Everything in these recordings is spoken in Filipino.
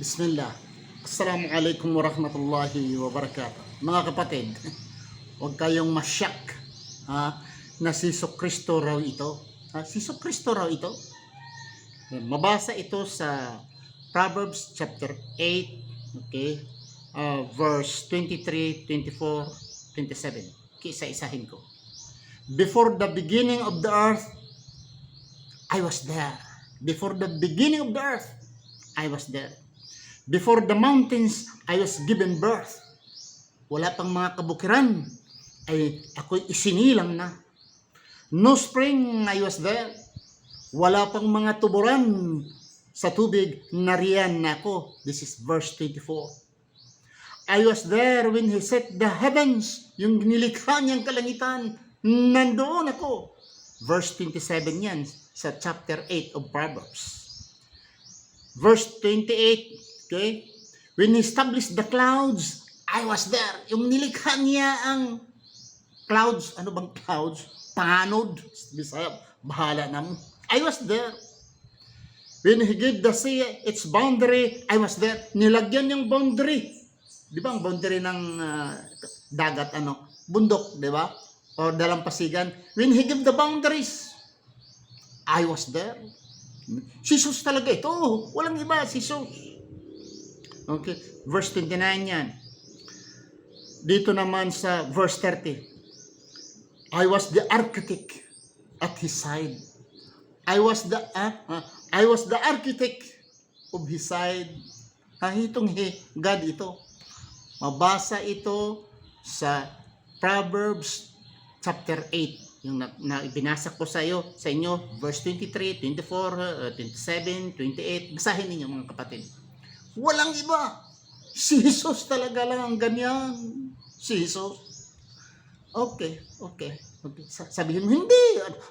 Bismillah. Assalamualaikum warahmatullahi wabarakatuh. Mga kapatid, huwag kayong masyak ha, na si Kristo raw ito. Ha, si Kristo raw ito. Mabasa ito sa Proverbs chapter 8, okay? Uh, verse 23, 24, 27. Kiisa-isahin ko. Before the beginning of the earth, I was there. Before the beginning of the earth, I was there. Before the mountains, I was given birth. Wala pang mga kabukiran, ay ako'y isinilang na. No spring, I was there. Wala pang mga tuburan sa tubig, nariyan na ako. This is verse 24. I was there when He set the heavens, yung nilikha niyang kalangitan, nandoon ako. Verse 27 yan sa chapter 8 of Proverbs. Verse 28, okay? When He established the clouds, I was there. Yung nilikha niya ang clouds, ano bang clouds? Tanod. Bisaya, bahala na mo. I was there. When He gave the sea its boundary, I was there. Nilagyan yung boundary. Di ba ang boundary ng ah, dagat, ano? Bundok, di ba? O dalampasigan. When He gave the boundaries, I was there. Si Jesus talaga ito. Walang iba, si. Okay, verse 29 yan. Dito naman sa verse 30. I was the architect at his side. I was the ah, ah, I was the architect of his side. Ha, itong he, God ito. Mabasa ito sa Proverbs chapter 8 yung na, na ibinasa ko sa iyo sa inyo verse 23, 24, uh, 27, 28 basahin ninyo mga kapatid walang iba. Si Jesus talaga lang ang ganyan. Si Jesus. Okay okay, okay. Sa- sabihin mo hindi.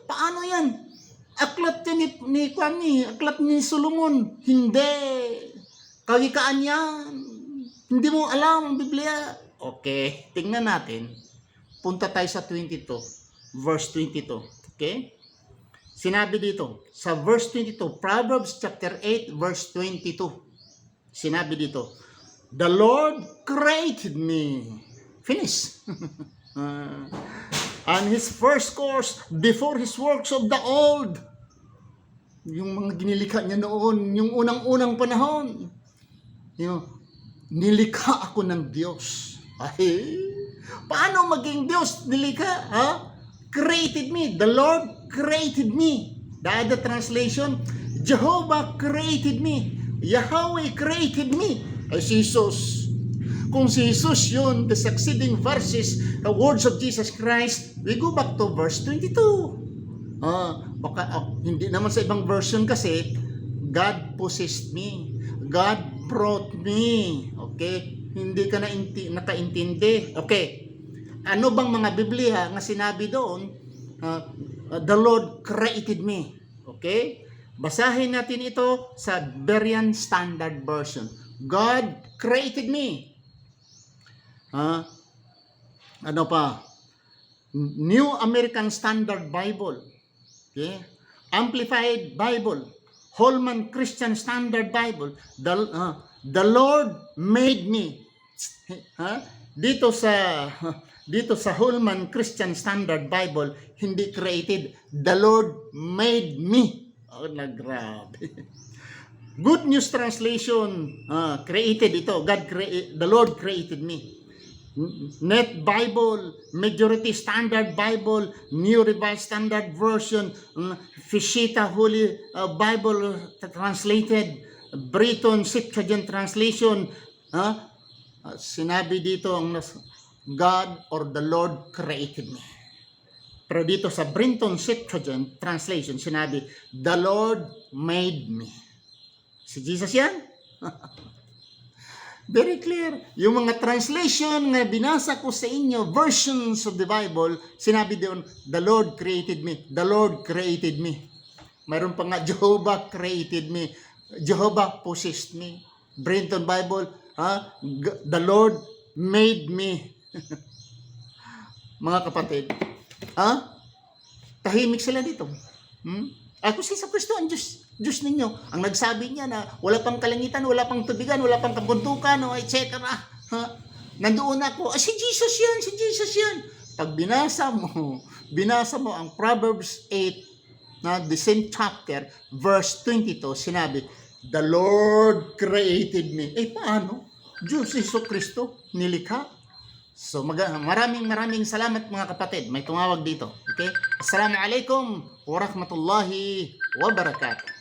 Paano yan? Aklat yan ni, ni ni aklat ni Solomon. Hindi. Kawikaan yan. Hindi mo alam ang Biblia. Okay tingnan natin. Punta tayo sa 22 verse 22. Okay? Sinabi dito, sa verse 22, Proverbs chapter 8, verse 22. Sinabi dito, The Lord created me. Finish. Uh, and his first course before his works of the old. Yung mga ginilikha niya noon, yung unang-unang panahon. Yung, nilikha ako ng Diyos. Ay, paano maging Diyos nilikha? Ha? Created me. The Lord created me. The other translation, Jehovah created me. Yahweh created me. Ay, si Jesus. Kung si Jesus yun, the succeeding verses, the words of Jesus Christ, we go back to verse 22. Ah, baka ah, hindi naman sa ibang version kasi God possessed me. God brought me. Okay? Hindi ka na inti, nakaintindi. Okay. Ano bang mga Biblia nga sinabi doon? Ah, ah, the Lord created me. Okay? Basahin natin ito sa Berean Standard Version. God created me. Ah, ano pa? New American Standard Bible. Okay? Amplified Bible. Holman Christian Standard Bible. The, ah, the Lord made me. Ha? Dito sa dito sa Holman Christian Standard Bible, hindi created. The Lord made me. Oh, na grabe. Good News Translation, ah, created ito. God crea- the Lord created me. Net Bible, Majority Standard Bible, New Revised Standard Version, mm, Fishita Holy uh, Bible Translated, Briton Septuagint Translation? Uh, sinabi dito ang God or the Lord created me. Pero dito sa Brinton Septuagint Translation, sinabi, The Lord made me. Si Jesus yan? Very clear. Yung mga translation na binasa ko sa inyo, versions of the Bible, sinabi doon, The Lord created me. The Lord created me. Mayroon pa nga, Jehovah created me. Jehovah possessed me. Brenton Bible, ha? The Lord made me. mga kapatid, ha? Tahimik sila dito. Hmm? Ah, kung Iso Kristo ang Diyos, Diyos ninyo, ang nagsabi niya na wala pang kalangitan, wala pang tubigan, wala pang kabuntukan, etc. Ha? Nandoon ako, ah, si Jesus yan, si Jesus yan. Pag binasa mo, binasa mo ang Proverbs 8, na the same chapter, verse 22, sinabi, The Lord created me. Eh, paano? Diyos Iso Kristo, nilikha. So mag- maraming maraming salamat mga kapatid. May tumawag dito. Okay? Assalamualaikum warahmatullahi wabarakatuh.